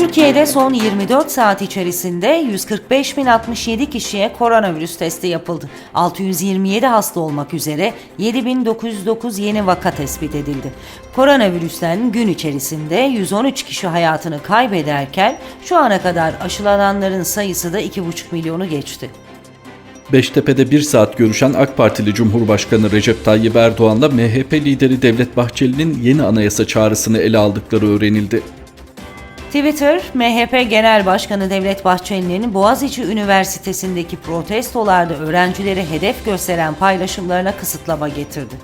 Türkiye'de son 24 saat içerisinde 145.067 kişiye koronavirüs testi yapıldı. 627 hasta olmak üzere 7.909 yeni vaka tespit edildi. Koronavirüsten gün içerisinde 113 kişi hayatını kaybederken şu ana kadar aşılananların sayısı da 2,5 milyonu geçti. Beştepe'de bir saat görüşen AK Partili Cumhurbaşkanı Recep Tayyip Erdoğan'la MHP lideri Devlet Bahçeli'nin yeni anayasa çağrısını ele aldıkları öğrenildi. Twitter, MHP Genel Başkanı Devlet Bahçeli'nin Boğaziçi Üniversitesi'ndeki protestolarda öğrencileri hedef gösteren paylaşımlarına kısıtlama getirdi.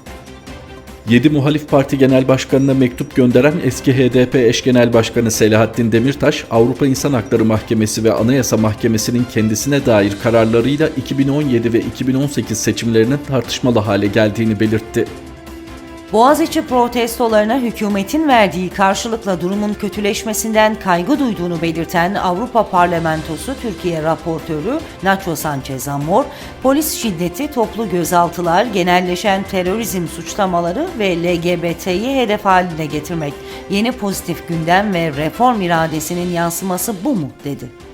7 muhalif parti genel başkanına mektup gönderen eski HDP eş genel başkanı Selahattin Demirtaş, Avrupa İnsan Hakları Mahkemesi ve Anayasa Mahkemesi'nin kendisine dair kararlarıyla 2017 ve 2018 seçimlerinin tartışmalı hale geldiğini belirtti. Boğaziçi protestolarına hükümetin verdiği karşılıkla durumun kötüleşmesinden kaygı duyduğunu belirten Avrupa Parlamentosu Türkiye raportörü Nacho Sanchez Amor, polis şiddeti, toplu gözaltılar, genelleşen terörizm suçlamaları ve LGBT'yi hedef haline getirmek, yeni pozitif gündem ve reform iradesinin yansıması bu mu dedi.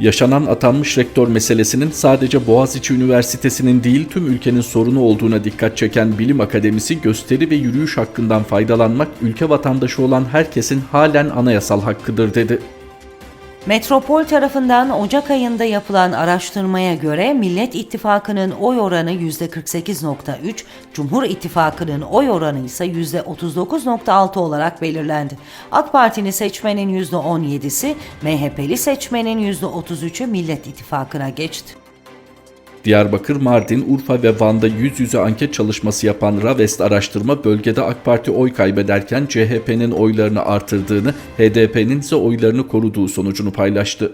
Yaşanan atanmış rektör meselesinin sadece Boğaziçi Üniversitesi'nin değil tüm ülkenin sorunu olduğuna dikkat çeken Bilim Akademisi gösteri ve yürüyüş hakkından faydalanmak ülke vatandaşı olan herkesin halen anayasal hakkıdır dedi. Metropol tarafından Ocak ayında yapılan araştırmaya göre Millet İttifakı'nın oy oranı %48.3, Cumhur İttifakı'nın oy oranı ise %39.6 olarak belirlendi. AK Parti'nin seçmenin %17'si, MHP'li seçmenin %33'ü Millet İttifakı'na geçti. Diyarbakır, Mardin, Urfa ve Van'da yüz yüze anket çalışması yapan Ravest araştırma bölgede AK Parti oy kaybederken CHP'nin oylarını artırdığını, HDP'nin ise oylarını koruduğu sonucunu paylaştı.